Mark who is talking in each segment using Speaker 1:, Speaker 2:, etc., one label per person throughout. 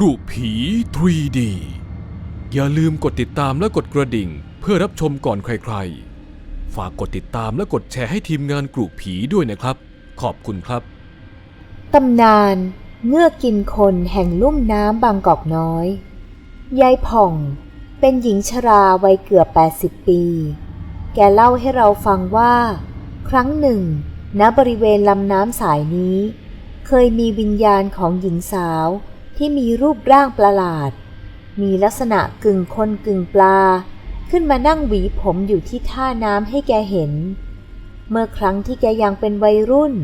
Speaker 1: กรุผี 3D อย่าลืมกดติดตามและกดกระดิ่ง เพื่อรับชมก่อนใครๆ ฝากกดติดตามและกดแชร์ให้ทีมงานกรุผีด้วยนะครับ ขอบคุณครับ
Speaker 2: ตำนานเงือกกินคนแห่งลุ่มน้ำบางกอกน้อย ยายผ่อง เป็นหญิงชราวัยเกือบ 80 ปี แกเล่าให้เราฟังว่า ครั้งหนึ่ง ณ บริเวณลำน้ำสายนี้ เคยมีวิญญาณของหญิงสาว ที่มีรูปร่างประหลาด มีลักษณะกึ่งคนกึ่งปลา ขึ้นมานั่งหวีผมอยู่ที่ท่าน้ำให้แกเห็น เมื่อครั้งที่แกยังเป็นวัยรุ่น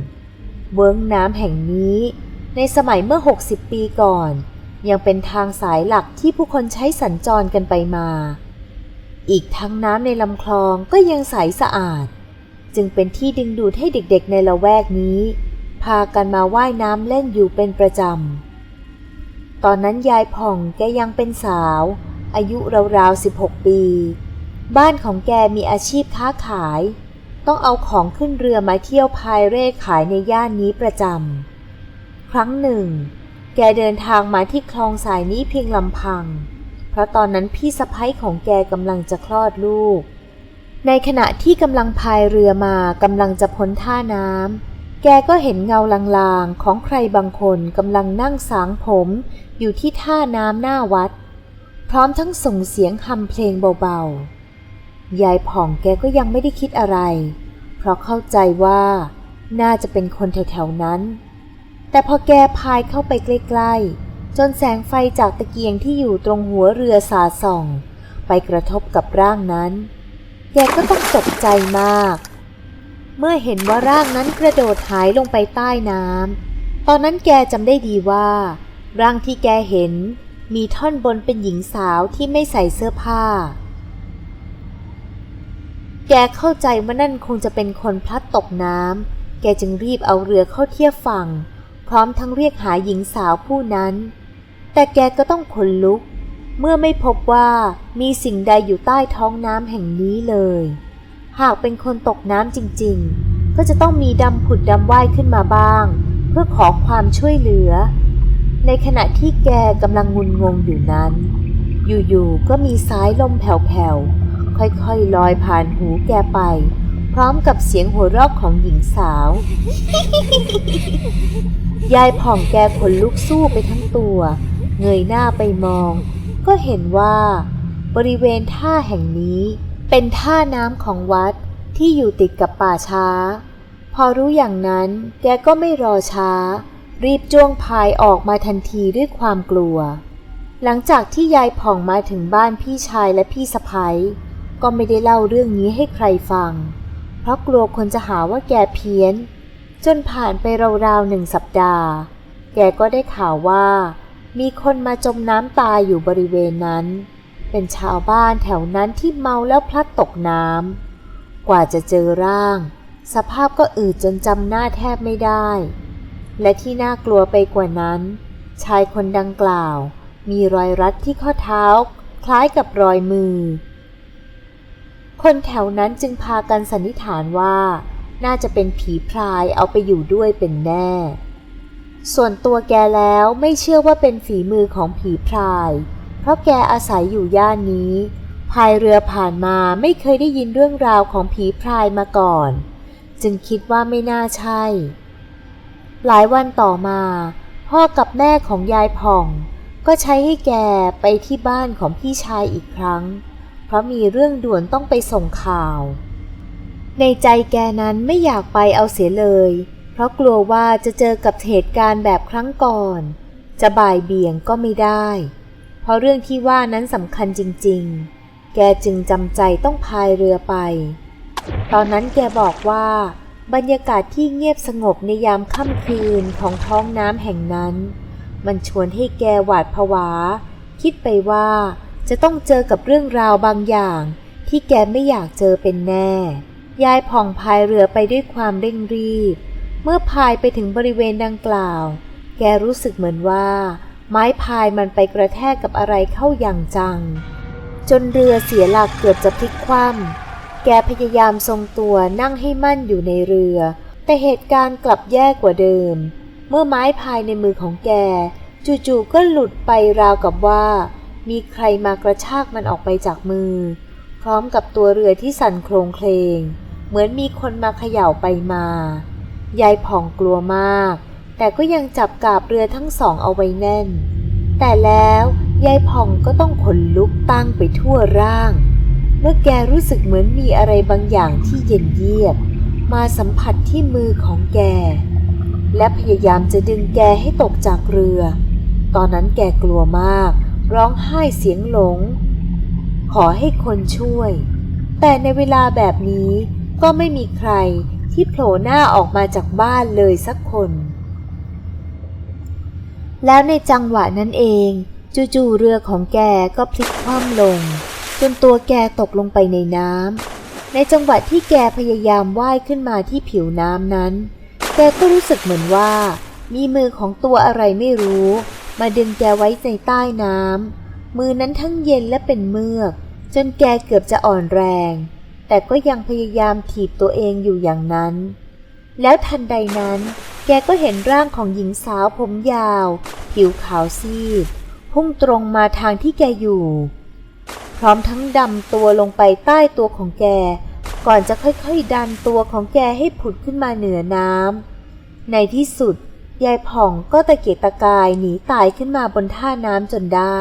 Speaker 2: เวิ้งน้ำแห่งนี้ ในสมัยเมื่อ 60 ปีก่อน ยังเป็นทางสายหลักที่ผู้คนใช้สัญจรกันไปมา อีกทั้งน้ำในลำคลองก็ยังใสสะอาด จึงเป็นที่ดึงดูดให้เด็กๆในละแวกนี้ พากันมาว่ายน้ำเล่นอยู่เป็นประจำ ตอนนั้นยายผ่องแกยังเป็นสาว อายุราวๆ 16 ปี บ้านของแกมีอาชีพค้าขาย ต้องเอาของขึ้นเรือมาเที่ยวพายเร่ขายในย่านนี้ประจำ ครั้งหนึ่ง แกเดินทางมาที่คลองสายนี้เพียงลำพัง เพราะตอนนั้นพี่สะพ้ยของแกกำลังจะคลอดลูก ในขณะที่กำลังพายเรือมากำลังจะพ้นท่าน้ำแกก็เห็นเงาลางๆ ของใครบางคนกำลังนั่งสางผม อยู่ที่ท่าน้ำหน้าวัด พร้อมทั้งส่งเสียงฮัมเพลงเบาๆ ยายผ่องแกก็ยังไม่ได้คิดอะไร เพราะเข้าใจว่าน่าจะเป็นคนแถวๆนั้น แต่พอแกพายเข้าไปใกล้ๆ จนแสงไฟจากตะเกียงที่อยู่ตรงหัวเรือสาส่อง ไปกระทบกับร่างนั้น แกก็ต้องตกใจมาก เมื่อเห็นว่าร่างนั้นกระโดดหายลงไปใต้น้ำตอนนั้นแกจำได้ดีว่า ร่างที่แกเห็นมีท่อนบนเป็นหญิงสาวที่ไม่ใส่เสื้อผ้า แกเข้าใจว่านั่นคงจะเป็นคนพลัดตกน้ำ แกจึงรีบเอาเรือเข้าเทียบฝั่ง พร้อมทั้งเรียกหาหญิงสาวผู้นั้น แต่แกก็ต้องขนลุก เมื่อไม่พบว่ามีสิ่งใดอยู่ใต้ท้องน้ำแห่งนี้เลย หากเป็นคนตกน้ำจริงๆ ก็จะต้องมีดำผุดดำว่ายขึ้นมาบ้าง เพื่อขอความช่วยเหลือ ในขณะที่แกกำลังงุนงงอยู่นั้น อยู่ๆ ก็มีสายลมแผ่วๆ ค่อยๆ ลอยผ่านหูแกไป พร้อมกับเสียงหัวเราะของหญิงสาว ยายผ่องแกขนลุกสู้ไปทั้งตัว เงยหน้าไปมอง ก็เห็นว่า บริเวณท่าแห่งนี้ เป็นท่าน้ำของวัดที่อยู่ติดกับป่าช้า พอรู้อย่างนั้นแกก็ไม่รอช้า รีบจ้วงพายออกมาทันทีด้วยความกลัว หลังจากที่ยายผ่องมาถึงบ้านพี่ชายและพี่สะพ้ยก็ไม่ได้เล่าเรื่องนี้ให้ใครฟัง เพราะกลัวคนจะหาว่าแกเพี้ยน จนผ่านไปราวๆหนึ่งสัปดาห์ แกก็ได้ข่าวว่า มีคนมาจมน้ำตายอยู่บริเวณนั้น เป็นชาวบ้านแถวนั้นที่เมาแล้วพลัดตกน้ำกว่าจะเจอร่าง สภาพก็อืดจนจำหน้าแทบไม่ได้ และที่น่ากลัวไปกว่านั้น ชายคนดังกล่าว มีรอยรัดที่ข้อเท้า คล้ายกับรอยมือ คนแถวนั้นจึงพากันสันนิษฐานว่า น่าจะเป็นผีพรายเอาไปอยู่ด้วยเป็นแน่ ส่วนตัวแกแล้วไม่เชื่อว่าเป็นฝีมือของผีพราย เพราะแกอาศัยอยู่ย่านนี้พายเรือผ่านมาไม่เคยได้ยินเรื่องราวของผีพรายมาก่อน จึงคิดว่าไม่น่าใช่ หลายวันต่อมา พ่อกับแม่ของยายผ่อง ก็ใช้ให้แกไปที่บ้านของพี่ชายอีกครั้ง เพราะมีเรื่องด่วนต้องไปส่งข่าว ในใจแกนั้นไม่อยากไปเอาเสียเลย เพราะกลัวว่าจะเจอกับเหตุการณ์แบบครั้งก่อน จะบ่ายเบี่ยงก็ไม่ได้ เพราะเรื่องที่ว่านั้นสำคัญจริง ๆ แกจึงจำใจต้องพายเรือไป ตอนนั้นแกบอกว่า บรรยากาศที่เงียบสงบในยามค่ำคืนของท้องน้ำแห่งนั้น มันชวนให้แกหวาดผวา คิดไปว่าจะต้องเจอกับเรื่องราวบางอย่าง ที่แกไม่อยากเจอเป็นแน่ ยายผ่องพายเรือไปด้วยความเร่งรีบ เมื่อพายไปถึงบริเวณดังกล่าว แกรู้สึกเหมือนว่า ไม้พายมันไปกระแทกกับอะไรเข้าอย่างจัง จนเรือเสียหลักเกือบจะพลิกคว่ำ แกพยายามทรงตัวนั่งให้มั่นอยู่ในเรือ แต่เหตุการณ์กลับแย่กว่าเดิม เมื่อไม้พายในมือของแก จู่ๆก็หลุดไปราวกับว่า มีใครมากระชากมันออกไปจากมือ พร้อมกับตัวเรือที่สั่นโครงเคลง เหมือนมีคนมาเขย่าไปมา ยายผ่องกลัวมาก แต่ก็ยังจับกาบเรือทั้งสองเอาไว้แน่น แต่แล้วยายผ่องก็ต้องขนลุกตั้งไปทั่วร่าง มื่อแกรู้สึกเหมือนมีอะไรบางอย่างที่เย็นเยียบ มาสัมผัสที่มือของแก และพยายามจะดึงแกให้ตกจากเรือ ตอนนั้นแกกลัวมาก ร้องไห้เสียงหลง ขอให้คนช่วย แต่ในเวลาแบบนี้ก็ไม่มีใครที่โผล่หน้าออกมาจากบ้านเลยสักคน แล้วในจังหวะนั้นเอง จู่ๆเรือของแกก็พลิกคว่ำลง จนตัวแกตกลงไปในน้ำในจังหวะที่แกพยายามว่ายขึ้นมาที่ผิวน้ำนั้น แกก็รู้สึกเหมือนว่า มีมือของตัวอะไรไม่รู้ มาดึงแกไว้ในใต้น้ำมือนั้นทั้งเย็นและเป็นเมือก จนแกเกือบจะอ่อนแรง แต่ก็ยังพยายามถีบตัวเองอยู่อย่างนั้น แล้วทันใดนั้น แกก็เห็นร่างของหญิงสาวผมยาว ผิวขาวซีดพุ่งตรงมาทางที่แกอยู่ พร้อมทั้งดำตัวลงไปใต้ตัวของแก ก่อนจะค่อยๆดันตัวของแกให้ผุดขึ้นมาเหนือน้ำในที่สุดยายผ่องก็ตะเกียกตะกายหนีตายขึ้นมาบนท่าน้ำจนได้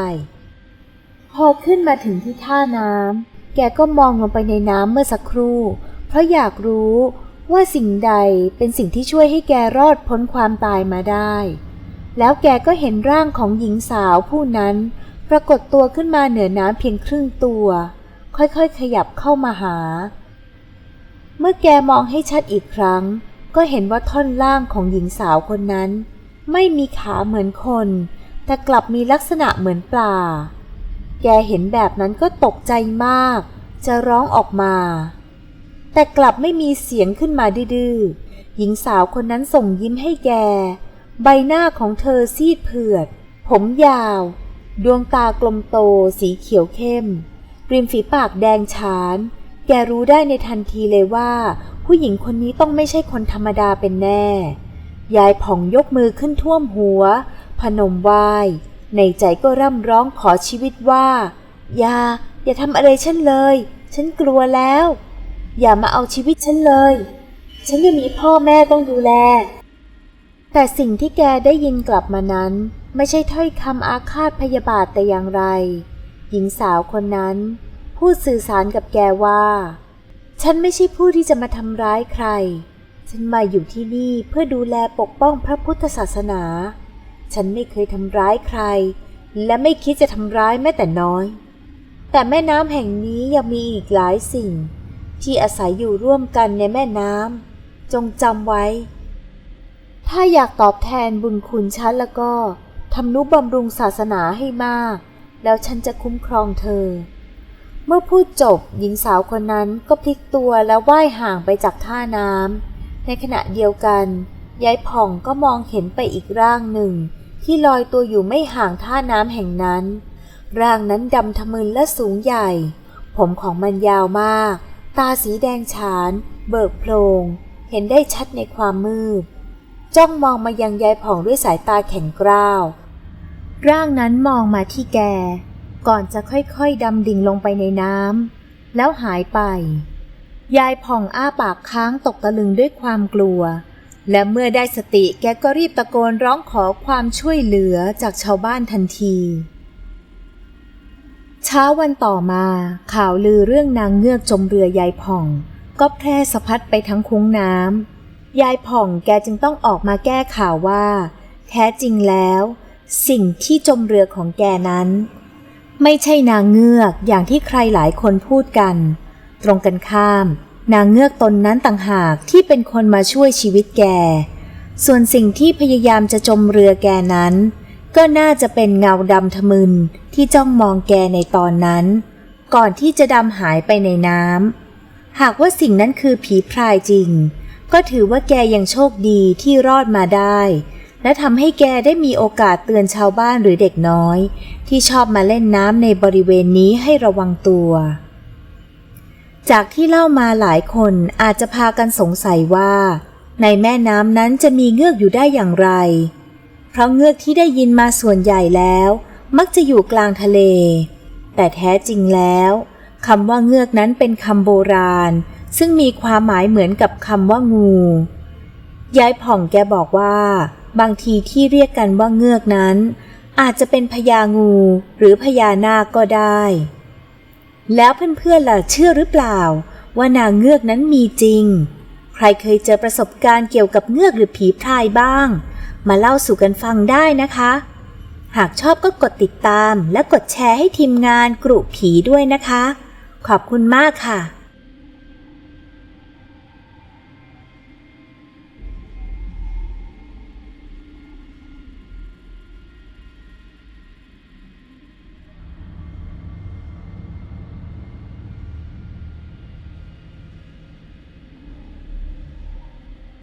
Speaker 2: พอขึ้นมาถึงที่ท่าน้ำแกก็มองลงไปในน้ำเมื่อสักครู่ เพราะอยากรู้ว่าสิ่งใดเป็นสิ่งที่ช่วยให้แกรอดพ้นความตายมาได้ แล้วแกก็เห็นร่างของหญิงสาวผู้นั้น ปรากฏตัวขึ้นมาเหนือน้ำเพียงครึ่งตัว ค่อยๆ ขยับเข้ามาหา เมื่อแกมองให้ชัดอีกครั้ง ก็เห็นว่าท่อนล่างของหญิงสาวคนนั้น ไม่มีขาเหมือนคน แต่กลับมีลักษณะเหมือนปลา แกเห็นแบบนั้นก็ตกใจมาก จะร้องออกมา แต่กลับไม่มีเสียงขึ้นมาดื้อหญิงสาวคนนั้นส่งยิ้มให้แก ใบหน้าของเธอซีดเผือด ผมยาว ดวงตากลมโตสีเขียวเข้ม ริมฝีปากแดงฉาน แกรู้ได้ในทันทีเลยว่า ผู้หญิงคนนี้ต้องไม่ใช่คนธรรมดาเป็นแน่ ยายผ่องยกมือขึ้นท่วมหัว พนมไหว้ ในใจก็ร่ำร้องขอชีวิตว่า อย่า อย่าทำอะไรฉันเลย ฉันกลัวแล้ว อย่ามาเอาชีวิตฉันเลย ฉันยังมีพ่อแม่ต้องดูแล แต่สิ่งที่แกได้ยินกลับมานั้น ไม่ใช่ถ้อยคำอาฆาตพยาบาทแต่อย่างไร หญิงสาวคนนั้นพูดสื่อสารกับแกว่า ฉันไม่ใช่ผู้ที่จะมาทำร้ายใคร ฉันมาอยู่ที่นี่เพื่อดูแลปกป้องพระพุทธศาสนา ฉันไม่เคยทำร้ายใคร และไม่คิดจะทำร้ายแม้แต่น้อย แต่แม่น้ำแห่งนี้ยังมีอีกหลายสิ่ง ที่อาศัยอยู่ร่วมกันในแม่น้ำจงจำไว้ ถ้าอยากตอบแทนบุญคุณฉันแล้วก็ ทำนุบำรุงศาสนาให้มาก แล้วฉันจะคุ้มครองเธอ เมื่อพูดจบหญิงสาวคนนั้นก็พลิกตัวแล้วว่ายห่างไปจากท่าน้ำในขณะเดียวกันยายผ่องก็มองเห็นไปอีกร่างหนึ่ง ที่ลอยตัวอยู่ไม่ห่างท่าน้ำแห่งนั้น ร่างนั้นดำทะมึนและสูงใหญ่ ผมของมันยาวมาก ตาสีแดงฉาน เบิกโพลงเห็นได้ชัดในความมืด จ้องมองมายังยายผ่องด้วยสายตาแข็งกร้าว ร่างนั้นมองมาที่แก ก่อนจะค่อยๆดำดิ่งลงไปในน้ำแล้วหายไป ยายผ่องอ้าปากค้างตกตะลึงด้วยความกลัว และเมื่อได้สติแกก็รีบตะโกนร้องขอความช่วยเหลือจากชาวบ้านทันทีเช้าวันต่อมาข่าวลือเรื่องนางเงือกจมเรือยายผ่อง ก็แพร่สะพัดไปทั้งคุ้งน้ำยายผ่องแกจึงต้องออกมาแก้ข่าวว่า แท้จริงแล้ว สิ่งที่จมเรือของแกนั้น ไม่ใช่นางเงือกอย่างที่ใครหลายคนพูดกัน ตรงกันข้าม นางเงือกตนนั้นต่างหากที่เป็นคนมาช่วยชีวิตแก ส่วนสิ่งที่พยายามจะจมเรือแกนั้น ก็น่าจะเป็นเงาดำทะมึนที่จ้องมองแกในตอนนั้น ก่อนที่จะดำหายไปในน้ำหากว่าสิ่งนั้นคือผีพรายจริง ก็ถือว่าแกยังโชคดีที่รอดมาได้ และทำให้แกได้มีโอกาสเตือนชาวบ้านหรือเด็กน้อย ที่ชอบมาเล่นน้ำในบริเวณนี้ให้ระวังตัว จากที่เล่ามาหลายคนอาจจะพากันสงสัยว่า ในแม่น้ำนั้นจะมีเงือกอยู่ได้อย่างไร เพราะเงือกที่ได้ยินมาส่วนใหญ่แล้ว มักจะอยู่กลางทะเล แต่แท้จริงแล้วคำว่าเงือกนั้นเป็นคำโบราณ ซึ่งมีความหมายเหมือนกับคำว่างู ยายผ่องแกบอกว่า บางทีที่เรียกกันว่าเงือกนั้น อาจจะเป็นพญางูหรือพญานาคก็ได้ แล้วเพื่อนๆล่ะเชื่อหรือเปล่า ว่านางเงือกนั้นมีจริง ใครเคยเจอประสบการณ์เกี่ยวกับเงือกหรือผีพรายบ้าง มาเล่าสู่กันฟังได้นะคะ หากชอบก็กดติดตามและกดแชร์ให้ทีมงานกรุผีด้วยนะคะ ขอบคุณมากค่ะ